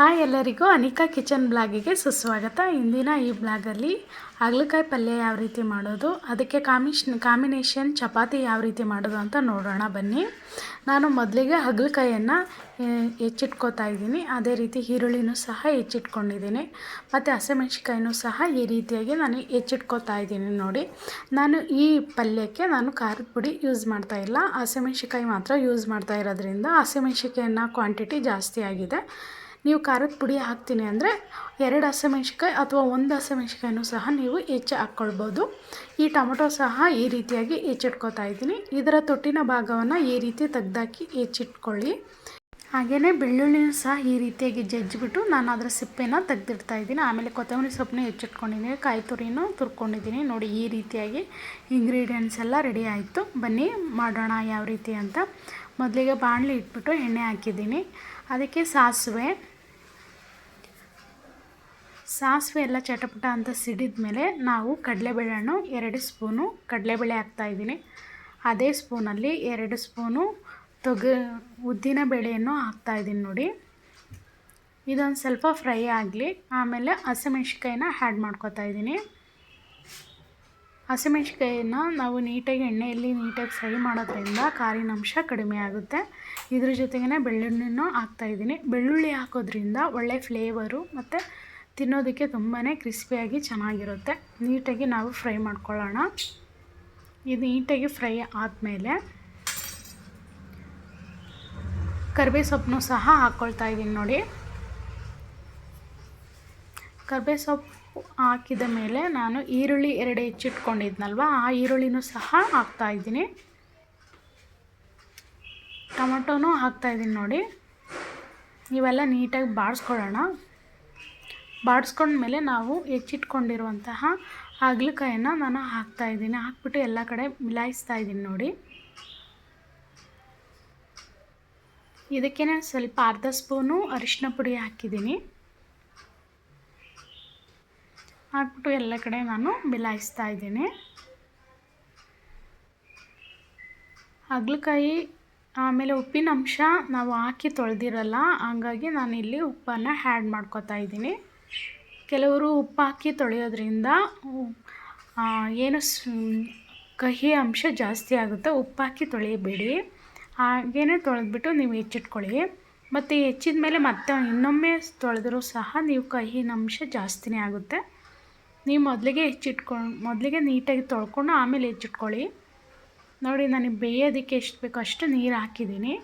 Hi ಎಲ್ಲರಿಗೂ Anika kitchen ಬ್ಲಾಗಿಗೆ ಸುಸ್ವಾಗತ. ಇಂದಿನ ಈ ಬ್ಲಾಗಲ್ಲಿ ಹಾಗಲಕಾಯಿ ಪಲ್ಯ ಯಾವ ರೀತಿ ಮಾಡೋದು, ಅದಕ್ಕೆ ಕಾಮಿಶ್ ಕಾಂಬಿನೇಷನ್ ಚಪಾತಿ ಯಾವ ರೀತಿ ಮಾಡೋದು ಅಂತ ನೋಡೋಣ ಬನ್ನಿ. ನಾನು ಮೊದಲಿಗೆ ಹಗಲಕಾಯಿಯನ್ನು ಹೆಚ್ಚಿಟ್ಕೋತಾ ಇದ್ದೀನಿ. ಅದೇ ರೀತಿ ಈರುಳ್ಳಿನೂ ಸಹ ಹೆಚ್ಚಿಟ್ಕೊಂಡಿದ್ದೀನಿ. ಮತ್ತು ಹಸಿಮೆಣ್ಸಿಕಾಯಿನೂ ಸಹ ಈ ರೀತಿಯಾಗಿ ನಾನು ಹೆಚ್ಚಿಟ್ಕೋತಾ ಇದ್ದೀನಿ ನೋಡಿ. ನಾನು ಈ ಪಲ್ಯಕ್ಕೆ ನಾನು ಖಾರದ ಪುಡಿ ಯೂಸ್ ಮಾಡ್ತಾ ಇಲ್ಲ. ಹಸಿಮೆಣ್ಸಿಕಾಯಿ ಮಾತ್ರ ಯೂಸ್ ಮಾಡ್ತಾ ಇರೋದ್ರಿಂದ ಹಸಿಮೆಣ್ಸಿಕಾಯಿನ ಕ್ವಾಂಟಿಟಿ ಜಾಸ್ತಿ ಆಗಿದೆ. ನೀವು ಖಾರದ ಪುಡಿ ಹಾಕ್ತೀನಿ ಅಂದರೆ ಎರಡು ಹಸಿಮೆಣ್ಸಿಕಾಯಿ ಅಥವಾ ಒಂದು ಹಸಿಮೆಣ್ಸಿಕಾಯಿನೂ ಸಹ ನೀವು ಹೆಚ್ಚು ಹಾಕ್ಕೊಳ್ಬೋದು. ಈ ಟೊಮೊಟೊ ಸಹ ಈ ರೀತಿಯಾಗಿ ಹೆಚ್ಚಿಟ್ಕೊತಾ ಇದ್ದೀನಿ. ಇದರ ತೊಟ್ಟಿನ ಭಾಗವನ್ನು ಈ ರೀತಿ ತೆಗ್ದಾಕಿ ಹೆಚ್ಚಿಟ್ಕೊಳ್ಳಿ ಹಾಗೆಯೇ ಬೆಳ್ಳುಳ್ಳಿನೂ ಸಹ ಈ ರೀತಿಯಾಗಿ ಜಜ್ಜಿಬಿಟ್ಟು ನಾನು ಅದರ ಸಿಪ್ಪೆನ ತೆಗೆದಿಡ್ತಾ ಇದ್ದೀನಿ. ಆಮೇಲೆ ಕೊತ್ತಂಬರಿ ಸೊಪ್ಪನ್ನ ಹೆಚ್ಚಿಟ್ಕೊಂಡಿದ್ದೀನಿ ಕಾಯಿ ತುರಿನೂ ತುರ್ಕೊಂಡಿದ್ದೀನಿ. ನೋಡಿ ಈ ರೀತಿಯಾಗಿ ಇಂಗ್ರೀಡಿಯೆಂಟ್ಸ್ ಎಲ್ಲ ರೆಡಿ ಆಯಿತು. ಬನ್ನಿ ಮಾಡೋಣ ಯಾವ ರೀತಿ ಅಂತ. ಮೊದಲಿಗೆ ಬಾಣಲಿ ಇಟ್ಬಿಟ್ಟು ಎಣ್ಣೆ ಹಾಕಿದ್ದೀನಿ. ಅದಕ್ಕೆ ಸಾಸಿವೆ ಸಾಸಿವೆ ಎಲ್ಲ ಚಟಪಟ ಅಂತ ಸಿಡಿದ ಮೇಲೆ ನಾವು ಕಡಲೆಬೇಳೆ ಹಣ್ಣು ಎರಡು ಸ್ಪೂನು, ಕಡಲೆಬೇಳೆ ಹಾಕ್ತಾಯಿದ್ದೀನಿ ಅದೇ ಸ್ಪೂನಲ್ಲಿ ಎರಡು ಸ್ಪೂನು ತೊಗ, ಉದ್ದಿನ ಬೇಳೆಯನ್ನು ಹಾಕ್ತಾಯಿದ್ದೀನಿ ನೋಡಿ. ಇದೊಂದು ಸ್ವಲ್ಪ ಫ್ರೈ ಆಗಲಿ, ಆಮೇಲೆ ಹಸಿಮೆಣ್ಸಿಕಾಯಿನ ಆ್ಯಡ್ ಮಾಡ್ಕೊತಾ ಇದ್ದೀನಿ. ಹಸಿಮೆಣ್ಸಿಕಾಯಿನ ನಾವು ನೀಟಾಗಿ ಎಣ್ಣೆಯಲ್ಲಿ ನೀಟಾಗಿ ಫ್ರೈ ಮಾಡೋದ್ರಿಂದ ಖಾರಿನ ಅಂಶ ಕಡಿಮೆ ಆಗುತ್ತೆ. ಇದ್ರ ಜೊತೆಗೇ ಬೆಳ್ಳುಳ್ಳಿನೂ ಹಾಕ್ತಾಯಿದ್ದೀನಿ ಬೆಳ್ಳುಳ್ಳಿ ಹಾಕೋದ್ರಿಂದ ಒಳ್ಳೆ ಫ್ಲೇವರು ಮತ್ತು ತಿನ್ನೋದಕ್ಕೆ ತುಂಬಾ ಕ್ರಿಸ್ಪಿಯಾಗಿ ಚೆನ್ನಾಗಿರುತ್ತೆ. ನೀಟಾಗಿ ನಾವು ಫ್ರೈ ಮಾಡ್ಕೊಳ್ಳೋಣ. ಇದು ನೀಟಾಗಿ ಫ್ರೈ ಆದಮೇಲೆ ಕರ್ಬೇ ಸೊಪ್ಪನ್ನು ಸಹ ಹಾಕ್ಕೊಳ್ತಾ ಇದ್ದೀನಿ ನೋಡಿ. ಕರ್ಬೇ ಸೊಪ್ಪು ಹಾಕಿದ ಮೇಲೆ ನಾನು ಈರುಳ್ಳಿ ಎರಡು ಹೆಚ್ಚಿಟ್ಕೊಂಡಿದ್ನಲ್ವ, ಆ ಈರುಳ್ಳಿನೂ ಸಹ ಹಾಕ್ತಾಯಿದ್ದೀನಿ ಟೊಮೊಟೊನೂ ಹಾಕ್ತಾಯಿದ್ದೀನಿ ನೋಡಿ. ಇವೆಲ್ಲ ನೀಟಾಗಿ ಬಾಡಿಸ್ಕೊಳ್ಳೋಣ ಬಾಡಿಸ್ಕೊಂಡ್ಮೇಲೆ ನಾವು ಹೆಚ್ಚಿಟ್ಕೊಂಡಿರುವಂತಹ ಹಾಗಲಕಾಯನ್ನು ನಾನು ಹಾಕ್ತಾಯಿದ್ದೀನಿ ಹಾಕ್ಬಿಟ್ಟು ಎಲ್ಲ ಕಡೆ ಮಿಲಾಯಿಸ್ತಾ ಇದ್ದೀನಿ ನೋಡಿ. ಇದಕ್ಕೆ ಸ್ವಲ್ಪ ಅರ್ಧ ಸ್ಪೂನು ಅರಿಶಿನ ಪುಡಿ ಹಾಕಿದ್ದೀನಿ. ಹಾಕ್ಬಿಟ್ಟು ಎಲ್ಲ ಕಡೆ ನಾನು ಮಿಲಾಯಿಸ್ತಾ ಇದ್ದೀನಿ. ಹಾಗಲಕಾಯಿ ಆಮೇಲೆ ಉಪ್ಪಿನಂಶ ನಾವು ಹಾಕಿ ತೊಳೆದಿರಲ್ಲ, ಹಂಗಾಗಿ ನಾನಿಲ್ಲಿ ಉಪ್ಪನ್ನು ಹ್ಯಾಡ್ ಮಾಡ್ಕೊತಾ ಇದ್ದೀನಿ. ಕೆಲವರು ಉಪ್ಪು ಹಾಕಿ ತೊಳೆಯೋದ್ರಿಂದ ಏನು ಕಹಿ ಅಂಶ ಜಾಸ್ತಿ ಆಗುತ್ತೆ ಉಪ್ಪು ಹಾಕಿ ತೊಳೆಯಬೇಡಿ. ಹಾಗೇ ತೊಳೆದ್ಬಿಟ್ಟು ನೀವು ಹೆಚ್ಚಿಟ್ಕೊಳ್ಳಿ. ಮತ್ತು ಹೆಚ್ಚಿದ ಮೇಲೆ ಮತ್ತೆ ಇನ್ನೊಮ್ಮೆ ತೊಳೆದರೂ ಸಹ ನೀವು ಕಹಿನ ಅಂಶ ಜಾಸ್ತಿನೇ ಆಗುತ್ತೆ. ನೀವು ಮೊದಲಿಗೆ ಹೆಚ್ಚಿಟ್ಕೊಂಡು ಮೊದಲಿಗೆ ನೀಟಾಗಿ ತೊಳ್ಕೊಂಡು ಆಮೇಲೆ ಹೆಚ್ಚಿಟ್ಕೊಳ್ಳಿ. ನೋಡಿ ನನಗೆ ಬೇಯೋದಕ್ಕೆ ಎಷ್ಟು ಬೇಕೋ ಅಷ್ಟು ನೀರು ಹಾಕಿದ್ದೀನಿ.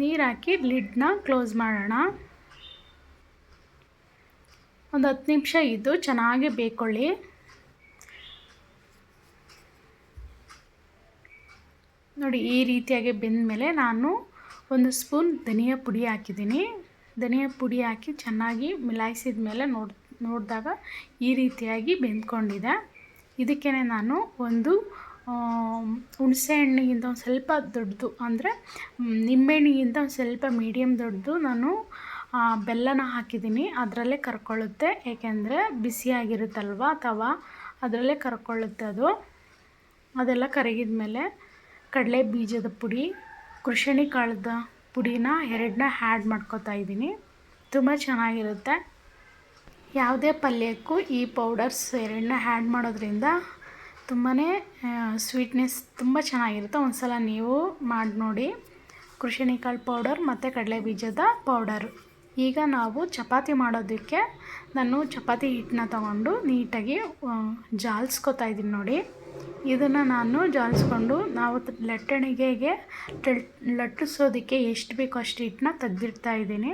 ನೀರು ಹಾಕಿ ಲಿಡ್ನ ಕ್ಲೋಸ್ ಮಾಡೋಣ. ಒಂದು ಹತ್ತು ನಿಮಿಷ ಇದ್ದು ಚೆನ್ನಾಗಿ ಬೇಯ್ಕೊಳ್ಳಿ ನೋಡಿ, ಈ ರೀತಿಯಾಗಿ ಬೆಂದ ಮೇಲೆ ನಾನು ಒಂದು ಸ್ಪೂನ್ ಧನಿಯಾ ಪುಡಿ ಹಾಕಿದ್ದೀನಿ. ಧನಿಯಾ ಪುಡಿ ಹಾಕಿ ಚೆನ್ನಾಗಿ ಮಿಲಾಯಿಸಿದ ಮೇಲೆ ನೋಡಿ, ನೋಡಿದಾಗ ಈ ರೀತಿಯಾಗಿ ಬೆಂದ್ಕೊಂಡಿದೆ. ಇದಕ್ಕೇ ನಾನು ಒಂದು ಹುಣಸೆ ಹಣ್ಣಿಗಿಂತ ಒಂದು ಸ್ವಲ್ಪ ದೊಡ್ಡದು ಅಂದರೆ ನಿಂಬೆಹಣ್ಣಿಗಿಂತ ಒಂದು ಸ್ವಲ್ಪ ಮೀಡಿಯಮ್ ದೊಡ್ಡದು ನಾನು ಬೆಲ್ಲನ ಹಾಕಿದ್ದೀನಿ. ಅದರಲ್ಲೇ ಕರ್ಕೊಳ್ಳುತ್ತೆ. ಏಕೆಂದರೆ ಬಿಸಿಯಾಗಿರುತ್ತಲ್ವ? ಅಥವಾ ಅದರಲ್ಲೇ ಕರ್ಕೊಳ್ಳುತ್ತೆ ಅದು. ಅದೆಲ್ಲ ಕರಗಿದ ಮೇಲೆ ಕಡಲೆ ಬೀಜದ ಪುಡಿ, ಕೃಷಣಿ ಕಾಳದ ಪುಡಿನ ಎರಡನ್ನ ಹ್ಯಾಡ್ ಮಾಡ್ಕೋತಾ ಇದ್ದೀನಿ. ತುಂಬ ಚೆನ್ನಾಗಿರುತ್ತೆ. ಯಾವುದೇ ಪಲ್ಯಕ್ಕೂ ಈ ಪೌಡರ್ಸ್ ಎರಡನ್ನ ಹ್ಯಾಡ್ ಮಾಡೋದ್ರಿಂದ ತುಂಬಾ ಸ್ವೀಟ್ನೆಸ್ ತುಂಬ ಚೆನ್ನಾಗಿರುತ್ತೆ. ಒಂದು ಸಲ ನೀವು ಮಾಡಿ ನೋಡಿ ಕೃಷಿಣಿ ಕಾಳು ಪೌಡರ್ ಮತ್ತು ಕಡಲೆ ಬೀಜದ ಪೌಡರ್ ಈಗ ನಾವು ಚಪಾತಿ ಮಾಡೋದಕ್ಕೆ ನಾನು ಚಪಾತಿ ಹಿಟ್ಟನ್ನ ತಗೊಂಡು ನೀಟಾಗಿ ಜಾಲಿಸ್ಕೊತಾ ಇದ್ದೀನಿ ನೋಡಿ. ಇದನ್ನು ನಾನು ಜಾಲಿಸ್ಕೊಂಡು ನಾವು ಲಟ್ಟಣಿಗೆಗೆ ಲಟ್ಟಿಸೋದಕ್ಕೆ ಎಷ್ಟು ಬೇಕೋ ಅಷ್ಟು ಹಿಟ್ಟನ್ನ ತೆಗ್ದಿಡ್ತಾ ಇದ್ದೀನಿ.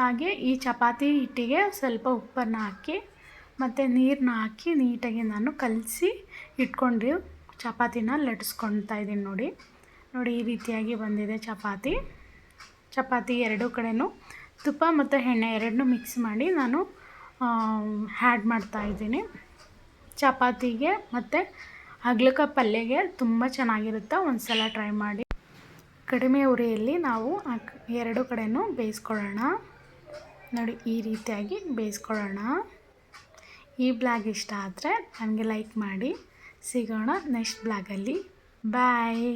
ಹಾಗೆ ಈ ಚಪಾತಿ ಹಿಟ್ಟಿಗೆ ಸ್ವಲ್ಪ ಉಪ್ಪನ್ನು ಹಾಕಿ, ಮತ್ತು ನೀರನ್ನ ಹಾಕಿ ನೀಟಾಗಿ ನಾನು ಕಲಸಿ ಇಟ್ಕೊಂಡು ಚಪಾತಿನ ಲಟ್ಟಿಸ್ಕೊಳ್ತಾ ಇದ್ದೀನಿ ನೋಡಿ. ನೋಡಿ ಈ ರೀತಿಯಾಗಿ ಬಂದಿದೆ ಚಪಾತಿ. ಚಪಾತಿ ಎರಡೂ ಕಡೆಯೂ ತುಪ್ಪ ಮತ್ತು ಎಣ್ಣೆ ಎರಡನ್ನೂ ಮಿಕ್ಸ್ ಮಾಡಿ ನಾನು ಹ್ಯಾಡ್ ಮಾಡ್ತಾಯಿದ್ದೀನಿ ಚಪಾತಿಗೆ ಮತ್ತು ಹಾಗಲಕಾಯಿ ಪಲ್ಯಗೆ ತುಂಬ ಚೆನ್ನಾಗಿರುತ್ತೆ. ಒಂದು ಸಲ ಟ್ರೈ ಮಾಡಿ. ಕಡಿಮೆ ಉರಿಯಲ್ಲಿ ನಾವು ಎರಡು ಕಡೆಯೂ ಬೇಯಿಸ್ಕೊಳ್ಳೋಣ. ನೋಡಿ, ಈ ರೀತಿಯಾಗಿ ಬೇಯಿಸ್ಕೊಳ್ಳೋಣ. ಈ ಬ್ಲಾಗ್ ಇಷ್ಟ ಆದರೆ ನನಗೆ ಲೈಕ್ ಮಾಡಿ. ಸಿಗೋಣ ನೆಕ್ಸ್ಟ್ ಬ್ಲಾಗಲ್ಲಿ. ಬಾಯ್